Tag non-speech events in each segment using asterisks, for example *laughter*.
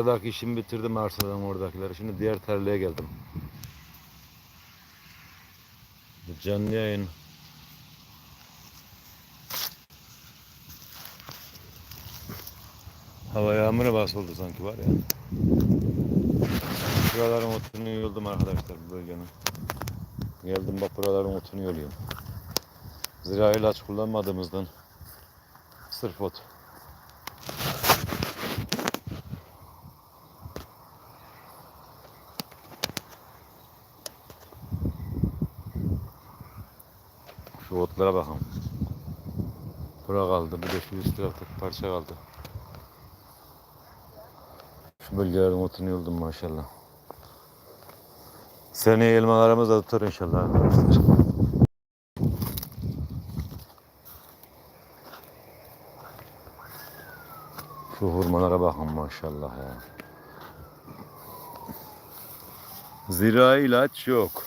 Buradaki işimi bitirdim arsadan oradakileri. Şimdi diğer tarlaya geldim. Canlı yayın. Hava yağmura basıldı sanki var ya. Buraların otunu yoldum arkadaşlar bu bölgenin. Geldim bak buraların otunu yoluyorum. Zira ilaç kullanmadığımızdan sırf ot. Otlara bakalım. Bura kaldı. Bir de şu üst taraftaki parça kaldı. Şu bölgelerin otunu yoldum maşallah. Seneye elmalarımız da tutar inşallah arkadaşlar. Şu hurmalara bakın maşallah ya. Zira ilaç yok.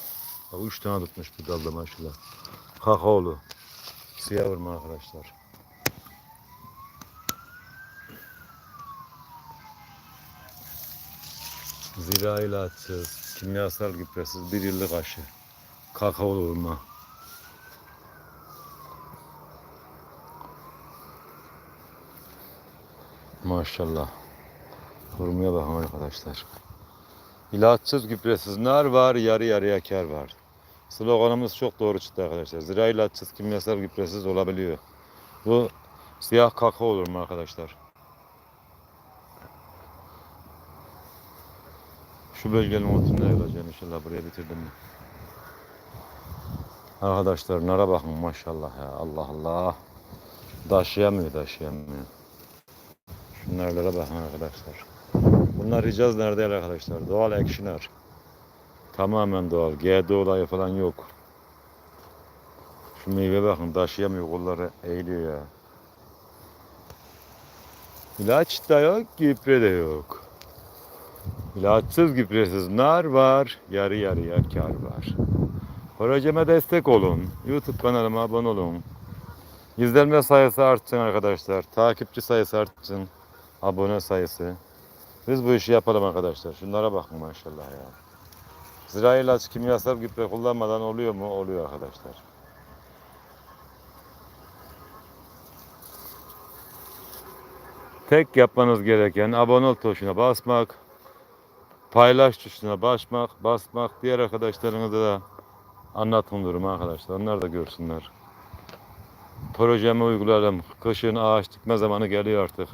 Üç tane tutmuş bu dalda maşallah. Kakaolu. Siyah hurma arkadaşlar. Zira ilaçsız, kimyasal gübresiz bir yıllık aşı. Kakaolu hurma. Maşallah. Hurmaya bakın arkadaşlar. İlaçsız gübresiz nar var, yarı yarıya kar var. Sloganımız çok doğru çıktı arkadaşlar. Zira ilaçsız, kimyasal gübresiz olabiliyor. Bu siyah kakao olur mu arkadaşlar? Şu bölgenin otunda yapacağım inşallah buraya bitirdim? Arkadaşlar nara bakın maşallah ya Allah Allah. Taşıyamıyor taşıyamıyor. Şunlarlara bakın arkadaşlar. Bunlar Hicaz nerede arkadaşlar? Doğal ekşiner. Tamamen doğal. GDO olayı falan yok. Şu meyve bakın taşıyamıyor kolları eğiliyor ya. İlaç da yok, gübre de yok. İlaçsız gübresiz nar var, yarı yarıya kar var. Projeme destek olun. YouTube kanalıma abone olun. İzlenme sayısı artsın arkadaşlar. Takipçi sayısı artsın. Abone sayısı. Biz bu işi yapalım arkadaşlar. Şunlara bakın maşallah ya. Zira ilaç kimyasal gübre kullanmadan oluyor mu? Oluyor arkadaşlar. Tek yapmanız gereken abone ol tuşuna basmak, paylaş tuşuna basmak, basmak. Diğer arkadaşlarınıza da anlatın durumu arkadaşlar. Onlar da görsünler. Projemi uygulayalım. Kışın ağaç dikme zamanı geliyor artık.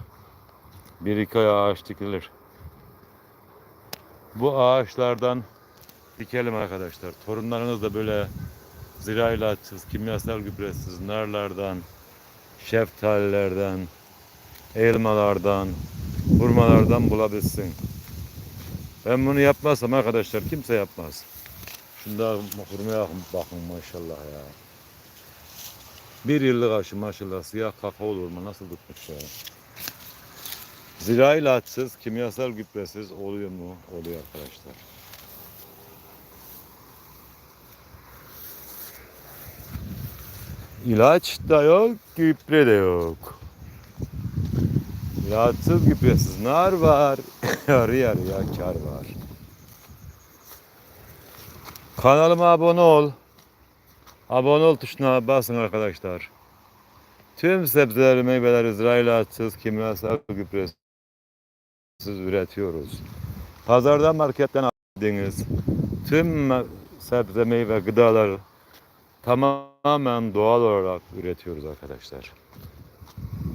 Bir iki ay ağaç dikilir. Bu ağaçlardan dikelim arkadaşlar. Torunlarınız da böyle zira ilaçsız, kimyasal gübresiz narlardan, şeftalilerden, elmalardan, hurmalardan bulabilsin. Ben bunu yapmazsam arkadaşlar kimse yapmaz. Şunda hurmaya bakın maşallah ya. Bir yıllık aşı maşallah siyah kakao hurma nasıl tutmuş ya. Zira ilaçsız, kimyasal gübresiz oluyor mu? Oluyor arkadaşlar. İlaç da yok, gübre de yok. İlaçsız gübresiz nar var, *laughs* yarı yarıya kar var. Kanalıma abone ol. Abone ol tuşuna basın arkadaşlar. Tüm sebzeleri, meyveleri zirailatsız, kimyasal gübresiz üretiyoruz. Pazardan, marketten aldığınız tüm sebze, meyve, gıdaları tamamen doğal olarak üretiyoruz arkadaşlar.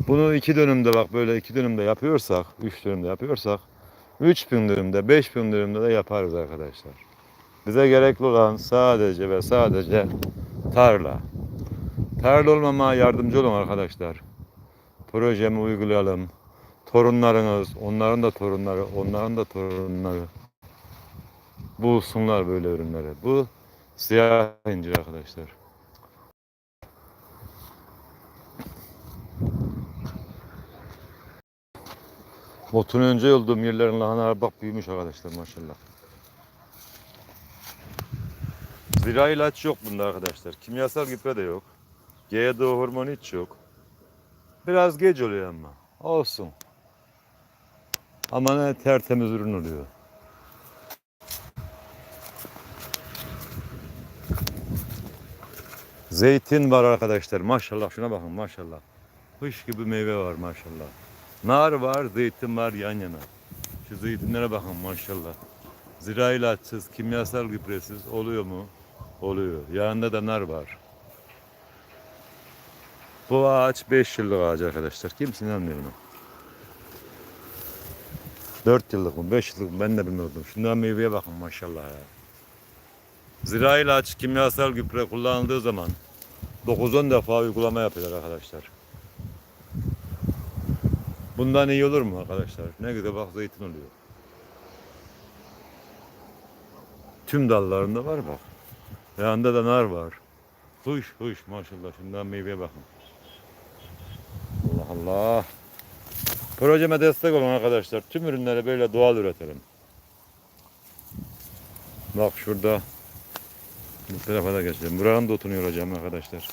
Bunu iki dönümde bak böyle iki dönümde yapıyorsak, üç dönümde yapıyorsak, üç bin dönümde, beş bin dönümde de yaparız arkadaşlar. Bize gerekli olan sadece ve sadece tarla. Tarla olmama yardımcı olun arkadaşlar. Projemi uygulayalım. Torunlarınız, onların da torunları, onların da torunları bulsunlar böyle ürünleri. Bu siyah incir arkadaşlar. Botun önce olduğum yerlerin lahanalar bak büyümüş arkadaşlar maşallah. Zira ilaç yok bunda arkadaşlar. Kimyasal gübre de yok. GDO hormonu hiç yok. Biraz geç oluyor ama. Olsun. Ama ne tertemiz ürün oluyor. Zeytin var arkadaşlar. Maşallah şuna bakın maşallah. Kış gibi meyve var maşallah. Nar var, zeytin var yan yana. Şu zeytinlere bakın maşallah. Zira ilaçsız, kimyasal gübresiz oluyor mu? Oluyor. Yanında da nar var. Bu ağaç 5 yıllık ağaç arkadaşlar. Kimse inanmıyor buna. 4 yıllık mı 5 yıllık mı ben de bilmiyordum. Şundan meyveye bakın maşallah ya. Zira ilaç kimyasal gübre kullanıldığı zaman 9-10 defa uygulama yapıyorlar arkadaşlar. Bundan iyi olur mu arkadaşlar? Ne güzel bak zeytin oluyor. Tüm dallarında var bak. Yanında da nar var. Huş huş maşallah şundan meyveye bakın. Allah Allah. Projeme destek olun arkadaşlar. Tüm ürünleri böyle doğal üretelim. Bak şurada bu tarafa da geçelim. Buranın da otunu yoracağım arkadaşlar.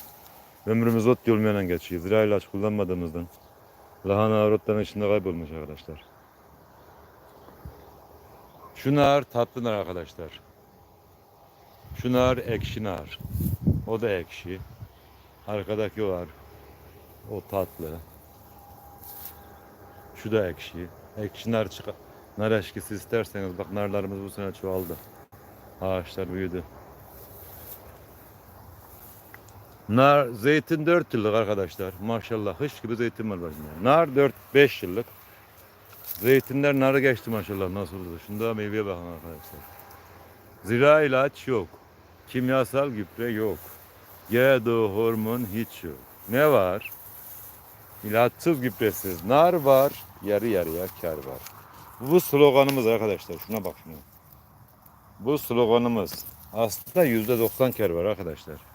Ömrümüz ot yolmayan geçiyor. Zira ilaç kullanmadığımızdan. Lahana arotların içinde kaybolmuş arkadaşlar. Şu nar tatlı nar arkadaşlar. Şu nar ekşi nar. O da ekşi. Arkadaki var. O tatlı. Şu da ekşi. Ekşi nar çık nar eşkisi isterseniz bak narlarımız bu sene çoğaldı. Ağaçlar büyüdü. Nar, zeytin 4 yıllık arkadaşlar. Maşallah hış gibi zeytin var başında. Nar 4 5 yıllık. Zeytinler narı geçti maşallah nasıl oldu. Şunda meyveye bakın arkadaşlar. Zira ilaç yok. Kimyasal gübre yok. GDO hormon hiç yok. Ne var? İlaçsız gübresiz nar var. Yarı yarıya kar var. Bu sloganımız arkadaşlar. Şuna bak şuna. Bu sloganımız. Aslında yüzde doksan kar var arkadaşlar.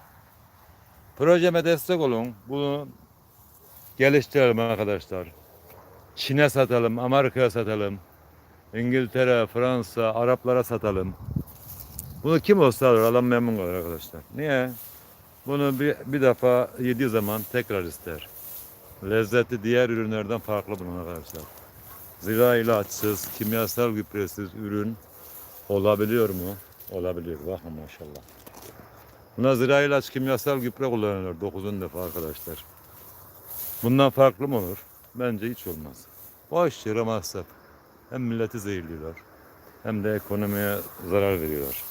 Projeme destek olun. Bunu geliştirelim arkadaşlar. Çin'e satalım, Amerika'ya satalım. İngiltere, Fransa, Araplara satalım. Bunu kim olsa alır, alan memnun kalır arkadaşlar. Niye? Bunu bir, bir defa yediği zaman tekrar ister. Lezzeti diğer ürünlerden farklı bunun arkadaşlar. Zira ilaçsız, kimyasal gübresiz ürün olabiliyor mu? Olabiliyor. Bakın maşallah. Buna zira ilaç kimyasal gübre kullanıyorlar 9-10 defa arkadaşlar. Bundan farklı mı olur? Bence hiç olmaz. Boş yere masraf. Hem milleti zehirliyorlar hem de ekonomiye zarar veriyorlar.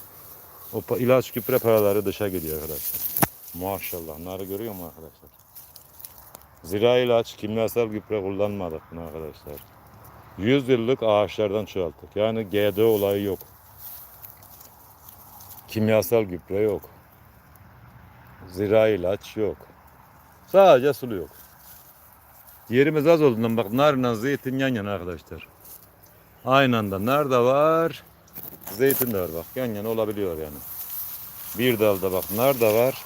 O ilaç gübre paraları dışa gidiyor arkadaşlar. Maşallah. Narı görüyor musun arkadaşlar? Zira ilaç, kimyasal gübre kullanmadık bunu arkadaşlar. 100 yıllık ağaçlardan çoğalttık. Yani GDO olayı yok. Kimyasal gübre yok. Zira ilaç yok. Sadece sulu yok. Yerimiz az olduğundan bak narla zeytin yan yana arkadaşlar. Aynı anda nar da var, zeytin de var bak yan yana olabiliyor yani. Bir dalda bak nar da var,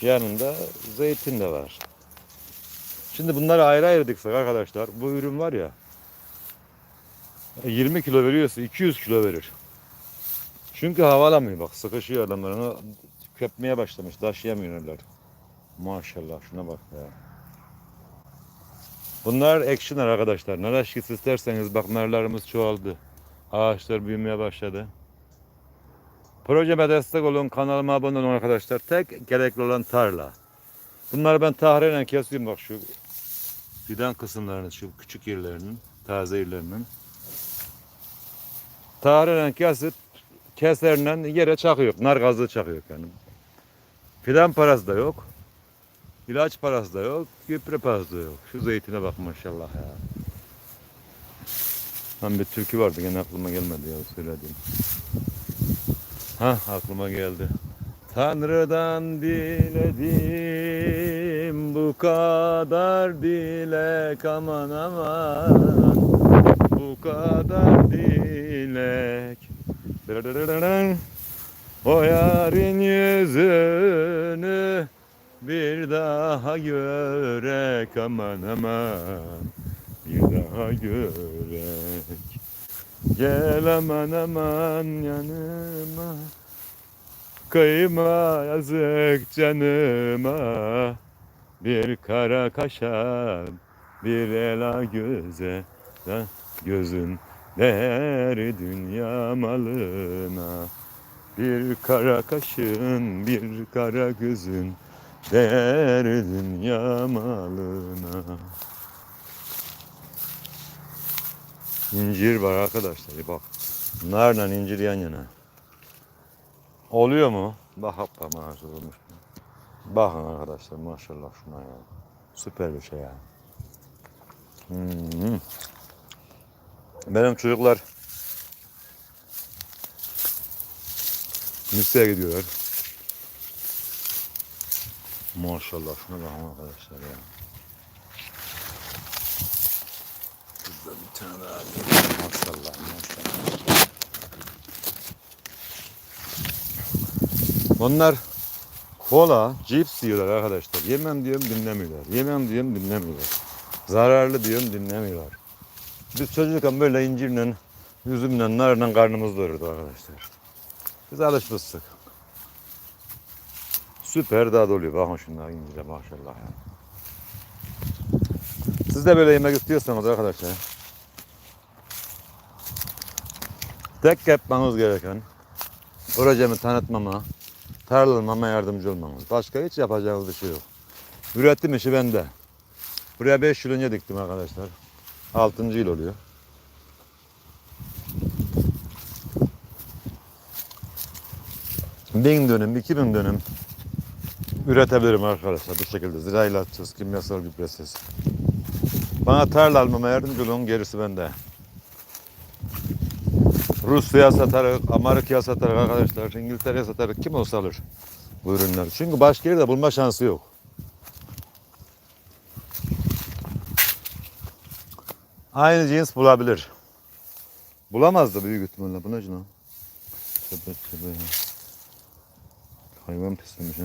yanında zeytin de var. Şimdi bunları ayrı ayrı diksek arkadaşlar bu ürün var ya 20 kilo veriyorsa 200 kilo verir. Çünkü hava alamıyor bak sıkışıyor adamlar onu köpmeye başlamış taşıyamıyorlar. Maşallah şuna bak ya. Bunlar ekşiler arkadaşlar. Nar aşkısı isterseniz bak narlarımız çoğaldı. Ağaçlar büyümeye başladı. Projeme destek olun, kanalıma abone olun arkadaşlar. Tek gerekli olan tarla. Bunları ben tahriren kesiyorum bak şu fidan kısımlarını, şu küçük yerlerinin, taze yerlerinin. Tahriren kesip keserle yere çakıyor. Nar gazı çakıyor yani. Fidan parası da yok. İlaç parası da yok. Gübre parası da yok. Şu zeytine bak maşallah ya. Lan bir türkü vardı gene aklıma gelmedi ya söylediğim. Ha aklıma geldi. Tanrı'dan diledim bu kadar dilek aman aman bu kadar dilek. O yarın yüzünü bir daha görek aman aman bir daha görek. Gel aman aman yanıma Kıyma yazık canıma Bir kara kaşa Bir ela göze da- gözün değer dünya malına. Bir kara kaşın, bir kara gözün değer dünya malına. İncir var arkadaşlar bak. Narla incir yan yana. Oluyor mu? Bak hoppa maşallah olmuş. Bakın arkadaşlar maşallah şuna ya. Süper bir şey ya. Hmm. Benim çocuklar liseye gidiyorlar. Maşallah şuna bakın arkadaşlar ya. Şurada bir tane daha alayım. Maşallah maşallah. Onlar kola, cips yiyorlar arkadaşlar. Yemem diyorum dinlemiyorlar. Yemem diyorum dinlemiyorlar. Zararlı diyorum dinlemiyorlar. Biz çocukken böyle incirle, üzümle, narla karnımız doyurdu arkadaşlar. Biz alışmıştık. Süper tadı oluyor. Bakın şunlar incire maşallah ya. Siz de böyle yemek istiyorsanız arkadaşlar tek yapmanız gereken projemi tanıtmama, tarlamama yardımcı olmanız. Başka hiç yapacağınız bir şey yok. Üretim işi bende. Buraya 5 yıl önce diktim arkadaşlar. 6. yıl oluyor. Bin dönüm, iki bin dönüm üretebilirim arkadaşlar bu şekilde. Zira ilaçsız, kimyasal gübresiz. Bana tarla almama yardımcı olun, gerisi bende. Rusya'ya satarız, Amerika'ya satarız arkadaşlar, İngiltere'ye satarız. Kim olsa alır bu ürünleri. Çünkü başka yerde bulma şansı yok. Aynı cins bulabilir. Bulamaz da büyük ihtimalle. Bu ne lan? Sepet sepet. Hayvan pislemiş ha.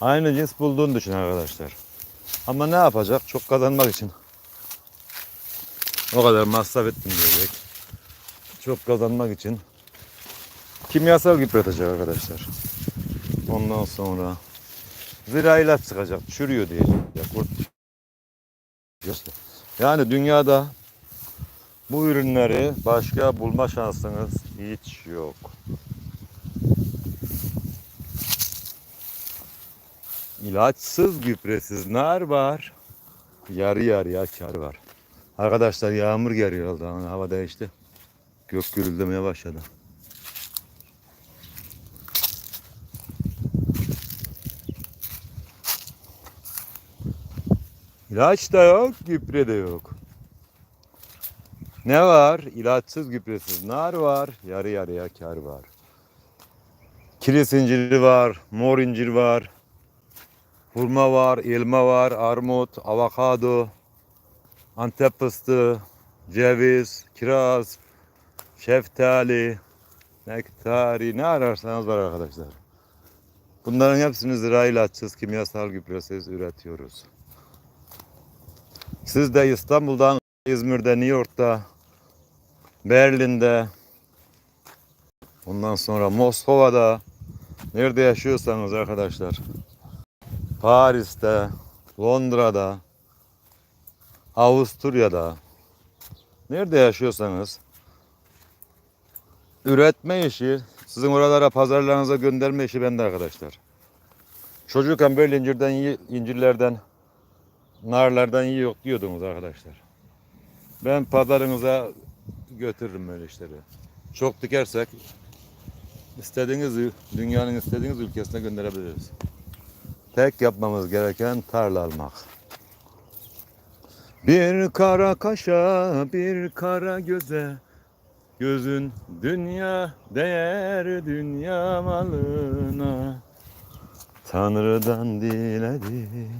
Aynı cins bulduğunu düşün arkadaşlar. Ama ne yapacak? Çok kazanmak için. O kadar masraf ettim diyecek. Çok kazanmak için. Kimyasal gübretecek arkadaşlar. Ondan sonra zira ilaç çıkacak. Çürüyor diyecek. Ya kurt. Yani dünyada bu ürünleri başka bulma şansınız hiç yok. İlaçsız gübresiz nar var. Yarı yarıya kar var. Arkadaşlar yağmur geliyor oldu. Hava değişti. Gök gürüldemeye başladı. İlaç da yok, gübre de yok. Ne var? İlaçsız gübresiz nar var, yarı yarıya kar var. Kilis inciri var, mor incir var, hurma var, elma var, armut, avokado, antep fıstığı, ceviz, kiraz, şeftali, nektari ne ararsanız var arkadaşlar. Bunların hepsini zira ilaçsız, kimyasal gübresiz üretiyoruz. Siz de İstanbul'dan, İzmir'de, New York'ta, Berlin'de, ondan sonra Moskova'da, nerede yaşıyorsanız arkadaşlar, Paris'te, Londra'da, Avusturya'da, nerede yaşıyorsanız, üretme işi, sizin oralara pazarlarınıza gönderme işi bende arkadaşlar. Çocukken böyle incirden, incirlerden, narlardan yok diyordunuz arkadaşlar. Ben pazarınıza götürürüm böyle işleri. Çok dikersek istediğiniz dünyanın istediğiniz ülkesine gönderebiliriz. Tek yapmamız gereken tarla almak. Bir kara kaşa, bir kara göze, gözün dünya değer dünya malına. Tanrı'dan diledi.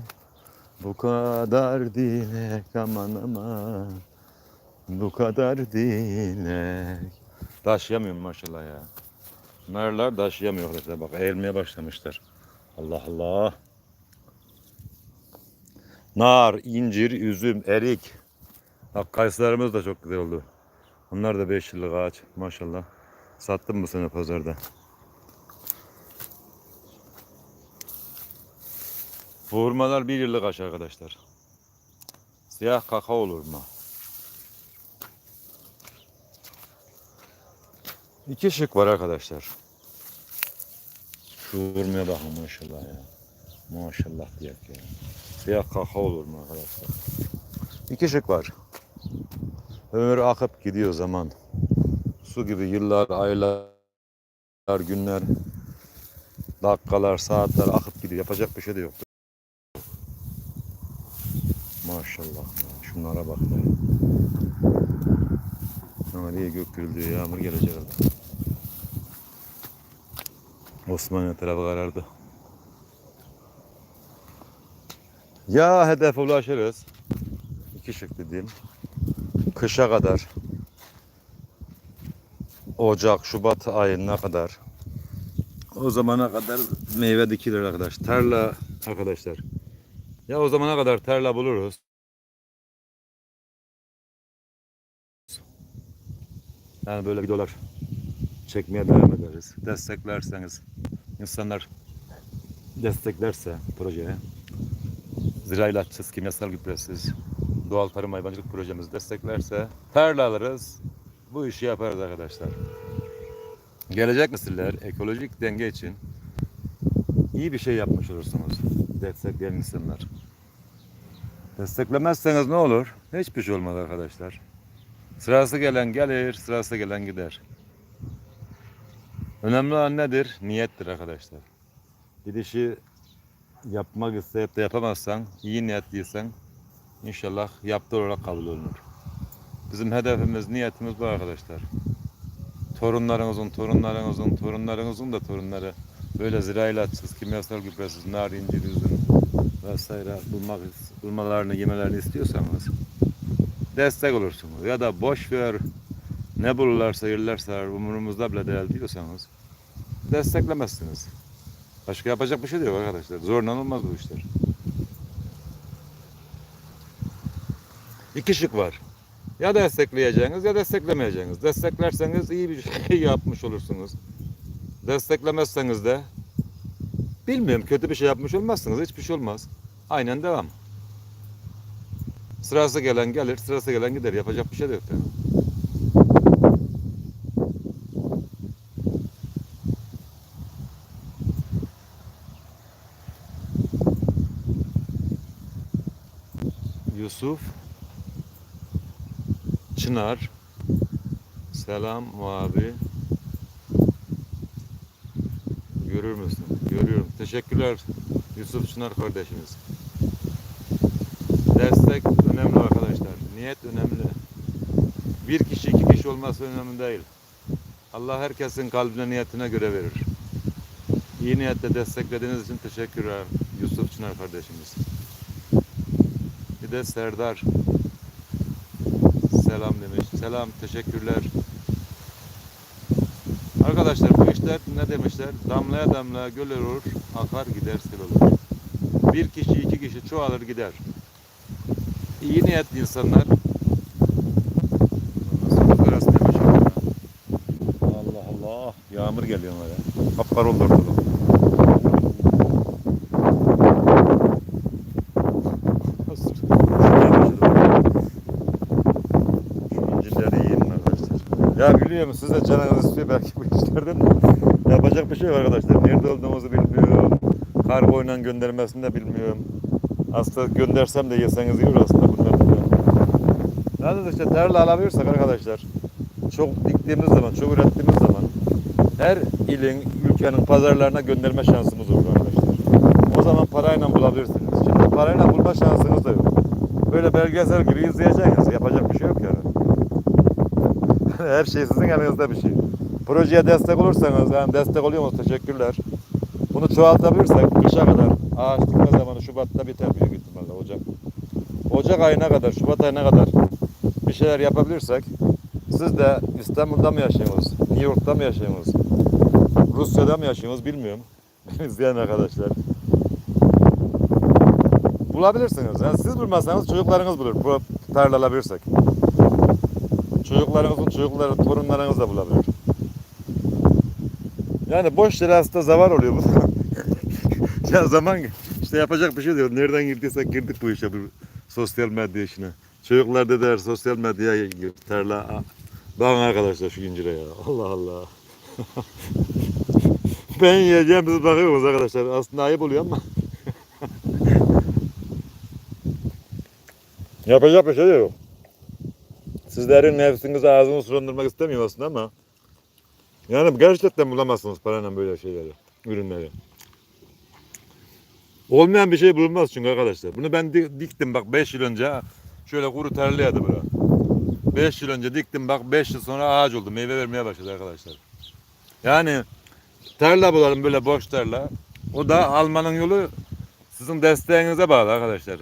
Bu kadar dilek aman aman. Bu kadar dilek. Taşıyamıyorum maşallah ya. Narlar taşıyamıyor. Bak eğilmeye başlamışlar. Allah Allah. Nar, incir, üzüm, erik. Bak kayısılarımız da çok güzel oldu. Bunlar da 5 yıllık ağaç maşallah. Sattım bu sene pazarda. Bu hurmalar 1 yıllık ağaç arkadaşlar. Siyah kakao olur mu? İki şık var arkadaşlar. Şu vurmaya bakın maşallah ya. Maşallah diyek ya. Siyah kakao olur mu arkadaşlar? İki şık var. Ömür akıp gidiyor zaman. Su gibi yıllar, aylar, günler, dakikalar, saatler akıp gidiyor. Yapacak bir şey de yok. Maşallah. Şunlara bak. Ama diye gök gürüldüğü yağmur gelecek herhalde. Osmanlı tarafı karardı. Ya hedefe ulaşırız. İki şık dediğim. Kışa kadar. Ocak, Şubat ayına kadar. O zamana kadar meyve dikilir arkadaş. Tarla arkadaşlar. Ya o zamana kadar tarla buluruz. Yani böyle videolar çekmeye devam ederiz. Desteklerseniz, insanlar desteklerse projeye, zira ilaçsız, kimyasal gübresiz, doğal tarım hayvancılık projemizi desteklerse tarla alırız, bu işi yaparız arkadaşlar. Gelecek nesiller ekolojik denge için iyi bir şey yapmış olursunuz. Destekleyen insanlar. Desteklemezseniz ne olur? Hiçbir şey olmaz arkadaşlar. Sırası gelen gelir, sırası gelen gider. Önemli olan nedir? Niyettir arkadaşlar. Bir işi yapmak isteyip de yapamazsan, iyi niyetliysen inşallah yaptığı olarak kabul olunur. Bizim hedefimiz, niyetimiz bu arkadaşlar. Torunlarınızın, torunlarınızın, torunlarınızın da torunları böyle zira ilaçsız, kimyasal gübresiz, nar, incir, üzüm vesaire bulmak, bulmalarını, yemelerini istiyorsanız destek olursunuz. Ya da boş ver ne bulurlarsa yerlerse umurumuzda bile değil diyorsanız desteklemezsiniz. Başka yapacak bir şey yok arkadaşlar. Zorla olmaz bu işler. İki şık var. Ya destekleyeceğiniz ya desteklemeyeceğiniz. Desteklerseniz iyi bir şey *laughs* yapmış olursunuz. Desteklemezseniz de bilmiyorum kötü bir şey yapmış olmazsınız. Hiçbir şey olmaz. Aynen devam. Sırası gelen gelir, sırası gelen gider. Yapacak bir şey de yok. Yani. Yusuf Çınar Selam abi Görür müsün? Görüyorum. Teşekkürler Yusuf Çınar kardeşimiz. Destek önemli arkadaşlar. Niyet önemli. Bir kişi iki kişi olması önemli değil. Allah herkesin kalbine niyetine göre verir. İyi niyetle desteklediğiniz için teşekkürler Yusuf Çınar kardeşimiz. De Serdar selam demiş. Selam teşekkürler. Arkadaşlar bu işler ne demişler? Damlaya damlaya göl olur, akar gider sel olur. Bir kişi iki kişi çoğalır gider iyi niyetli insanlar Allah Allah yağmur geliyor oraya. Kapkar oldu ortalık. Nasıl? Şuraya başladım. Şu incirleri yiyin arkadaşlar. Ya biliyorum siz de canınız istiyor belki bu işlerden de. Yapacak bir şey yok arkadaşlar. Nerede olduğumuzu bilmiyorum. Kargoyla göndermesini de bilmiyorum. Aslında göndersem de yeseniz olur aslında bunlar. Yalnız işte tarla alabilirsek arkadaşlar çok diktiğimiz zaman, çok ürettiğimiz zaman her ilin, ülkenin pazarlarına gönderme şansımız olur arkadaşlar. O zaman parayla bulabilirsiniz. Şimdi parayla bulma şansınız da yok. Böyle belgesel gibi izleyeceksiniz. Yapacak bir şey yok. *laughs* her şey sizin elinizde bir şey. Projeye destek olursanız, yani destek oluyor musunuz? Teşekkürler. Bunu çoğaltabilirsek kışa kadar ağaç dikme zamanı Şubat'ta biter büyük ihtimalle Ocak. Ocak ayına kadar, Şubat ayına kadar bir şeyler yapabilirsek siz de İstanbul'da mı yaşıyorsunuz? New York'ta mı yaşıyorsunuz? Rusya'da mı yaşıyorsunuz bilmiyorum. *laughs* İzleyen arkadaşlar. Bulabilirsiniz. Yani siz bulmazsanız çocuklarınız bulur. Bu tarla alabilirsek. Çocuklarınızın çocukları, torunlarınız da bulabilir. Yani boş yere aslında zavar oluyor bu. *laughs* ya zaman işte yapacak bir şey yok. Nereden girdiysek girdik bu işe, bu sosyal medya işine. Çocuklar dediler sosyal medyaya gir, tarla Bakın arkadaşlar şu incire ya. Allah Allah. *laughs* ben yiyeceğim siz bakıyorsunuz arkadaşlar. Aslında ayıp oluyor ama. *laughs* Yapacak bir şey yok. Sizlerin nefsinizi ağzını sulandırmak istemiyorum aslında ama yani gerçekten bulamazsınız parayla böyle şeyleri, ürünleri. Olmayan bir şey bulunmaz çünkü arkadaşlar. Bunu ben di- diktim bak 5 yıl önce şöyle kuru tarlaydı bura. 5 yıl önce diktim bak 5 yıl sonra ağaç oldu. Meyve vermeye başladı arkadaşlar. Yani tarla bulalım böyle boş tarla. O da almanın yolu sizin desteğinize bağlı arkadaşlar.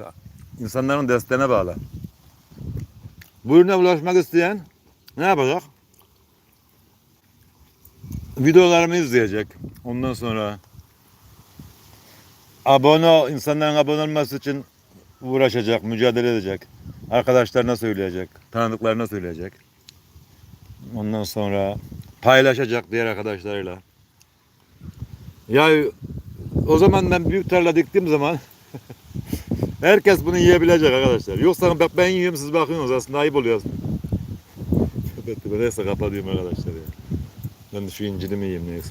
İnsanların desteğine bağlı. Bu ürüne ulaşmak isteyen ne yapacak? Videolarımı izleyecek. Ondan sonra abone insanların abone olması için uğraşacak, mücadele edecek. Arkadaşlarına söyleyecek, tanıdıklarına söyleyecek. Ondan sonra paylaşacak diğer arkadaşlarıyla. Ya o zaman ben büyük tarla diktiğim zaman *laughs* herkes bunu yiyebilecek arkadaşlar. Yoksa ben yiyorum siz bakıyorsunuz aslında ayıp oluyor. Neyse kapatıyorum arkadaşlar ya. Ben de şu incirimi yiyeyim neyse.